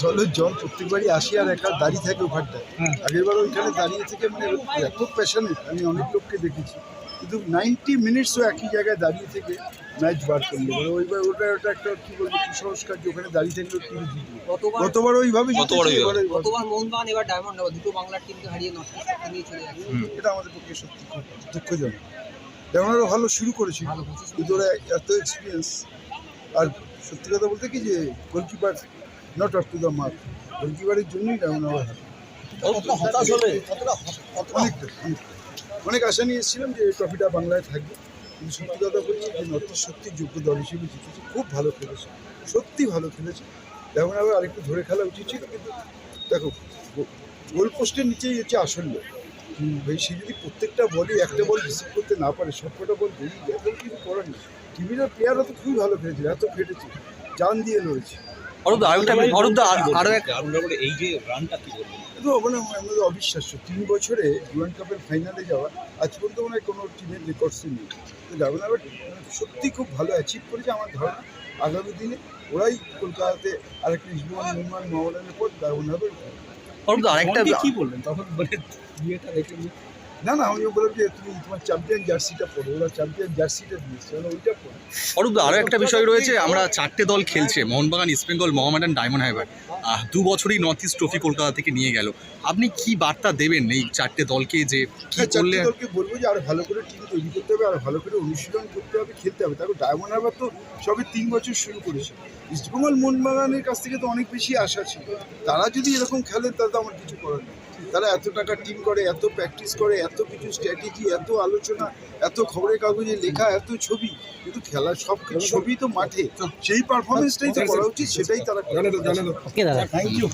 জলের জল প্রত্যেকবারই আসি আর একা দাঁড়িয়ে থাকে ওখানটায়। আগেরবার ওইখানে দাঁড়িয়ে থেকে মানে এত প্যাশনেট আমি অনেক লোককে দেখেছি। কিন্তু নাইনটি মিনিটসও একই জায়গায় দাঁড়িয়ে থেকে ম্যাচ বার করল। মানে ওইবার ওটা ওটা একটা কী বলব কুসংস্কার যে ওখানে দাঁড়িয়ে থাকলেও টিম জিতবে গতবার ওইভাবে গতবার মোহনবাগান এবার ডায়মন্ড দুটো বাংলার টিমকে হারিয়ে নষ্ট চলে যাচ্ছে। এটা আমাদের পক্ষে সত্যি দুঃখজনক। যেমন ভালো শুরু করেছিল। ভালো কিন্তু ওরা এত এক্সপিরিয়েন্স আর সত্যি কথা বলতে কি যে goalkeeper not up to the mark গোলকিপারের জন্যই ডাউন আবার হতাশ হলে? অনেকটা অনেকটা। অনেক আশা নিয়ে এসেছিলাম যে ট্রফিটা বাংলায় থাকবে। কিন্তু সত্যি কথা বলছি যে নর্থ সত্যি যোগ্য দল হিসেবে জিতেছে। খুব ভালো খেলেছে। সত্যি ভালো খেলেছে। যেমন আবার আরেকটু ধরে খেলা উচিত ছিল কিন্তু দেখো গোল পোস্টের নিচেই হচ্ছে আসল লোক ভাই সে যদি প্রত্যেকটা বলই একটা বল রিসিভ করতে না পারে সবকটা বল বেরিয়ে যায় কিছু করার নেই। টিভির প্লেয়াররা তো খুবই ভালো খেলেছে এত খেটেছে জান দিয়ে লড়েছে। অরূপ আরেকটা অরূপ দা আর- এক এই যে রানটা কি বলবেন? কিন্তু মানে আমাদের অবিশ্বাস্য। তিন বছরে ডুরান্ড কাপের ফাইনালে যাওয়া আজ পর্যন্ত মনে হয় কোনো টিমের রেকর্ডসই নেই। তো আবার সত্যি খুব ভালো অ্যাচিভ করেছে আমার ধারণা। আগামী দিনে ওরাই কলকাতাতে আরেকটা ইসমান নির্মাণ মহলানের পর দারুণ হবে। অরূপ আরেকটা কি বললেন তখন মানে বিয়েটা দেখে না না আমি বললাম যে তুমি তোমার চ্যাম্পিয়ন জার্সিটা পরো ওরা চ্যাম্পিয়ন জার্সিটা দিয়েছে ওইটা পরো। অরূপ আরও আরও একটা বিষয় রয়েছে আমরা চারটে দল খেলছে Mohun Bagan East Bengal Mohammedan Diamond Harbour দু বছরই নর্থ ইস্ট ট্রফি কলকাতা থেকে নিয়ে গেল। আপনি কি বার্তা দেবেন এই চারটে দলকে যে কি হ্যাঁ, করলে দলকে বলব যে আরও ভালো করে টিম তৈরি করতে হবে আরও ভালো করে অনুশীলন করতে হবে খেলতে হবে। তারপর ডায়মন্ড হারবার তো সবে তিন বছর শুরু করেছে। ইস্টবেঙ্গল মোহনবাগানের কাছ থেকে তো অনেক বেশি আশা ছিল। তারা যদি এরকম খেলেন তাহলে তো আমার কিছু করার নেই। তারা এত টাকা টিম করে এত প্র্যাকটিস করে এত কিছু স্ট্র্যাটেজি এত আলোচনা এত খবরের কাগজে লেখা এত ছবি। কিন্তু খেলার সব কিছু ছবি তো মাঠে। সেই পারফরমেন্সটাই তো করা উচিত সেটাই তারা thank you.